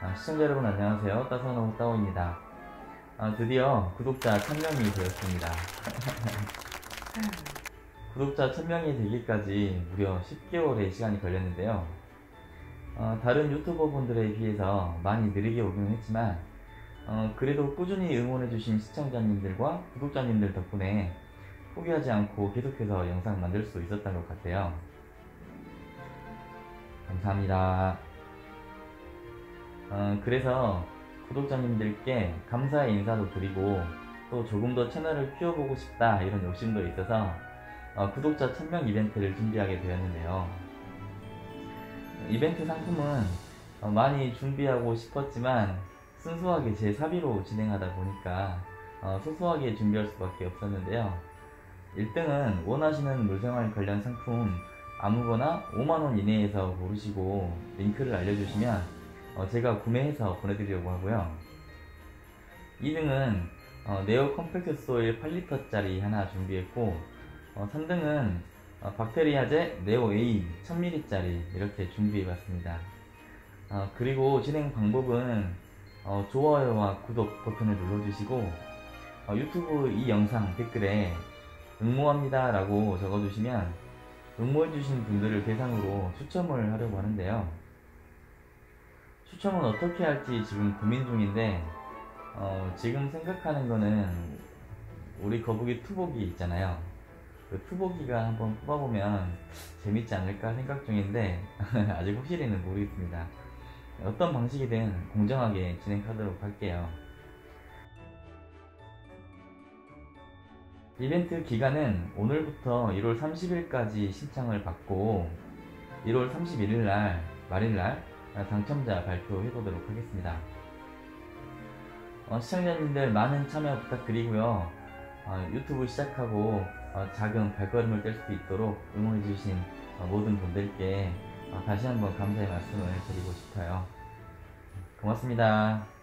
아, 시청자 여러분 안녕하세요. 따사노 따오입니다. 아, 드디어 구독자 1000명이 되었습니다. 구독자 1000명이 되기까지 무려 10개월의 시간이 걸렸는데요. 어, 다른 유튜버 분들에 비해서 많이 느리게 오기는 했지만 어, 그래도 꾸준히 응원해주신 시청자님들과 구독자님들 덕분에 포기하지 않고 계속해서 영상 만들 수 있었던 것 같아요. 감사합니다. 어, 그래서 구독자님들께 감사의 인사도 드리고 또 조금 더 채널을 키워보고 싶다 이런 욕심도 있어서 어, 구독자 1000명 이벤트를 준비하게 되었는데요. 이벤트 상품은 어, 많이 준비하고 싶었지만 순수하게 제 사비로 진행하다 보니까 어, 소소하게 준비할 수밖에 없었는데요. 1등은 원하시는 물생활 관련 상품 아무거나 5만원 이내에서 고르시고 링크를 알려주시면 어, 제가 구매해서 보내드리려고 하고요. 2등은 어, 네오 컴팩트 소일 8리터짜리 하나 준비했고 어, 3등은 어, 박테리아제 네오 A 1000ml짜리 이렇게 준비해봤습니다. 어, 그리고 진행 방법은 어, 좋아요와 구독 버튼을 눌러주시고 어, 유튜브 이 영상 댓글에 응모합니다 라고 적어주시면 응모해주신 분들을 대상으로 추첨을 하려고 하는데요. 추첨은 어떻게 할지 지금 고민 중인데 어, 지금 생각하는 거는 우리 거북이 투복이 있잖아요. 그 투복이가 한번 뽑아보면 재밌지 않을까 생각 중인데 아직 확실히는 모르겠습니다. 어떤 방식이든 공정하게 진행하도록 할게요. 이벤트 기간은 오늘부터 1월 30일까지 신청을 받고 1월 31일 날 말일날 당첨자 발표해 보도록 하겠습니다. 어, 시청자님들 많은 참여 부탁드리고요. 어, 유튜브 시작하고 어, 작은 발걸음을 뗄수 있도록 응원해주신 어, 모든 분들께 어, 다시 한번 감사의 말씀을 드리고 싶어요. 고맙습니다.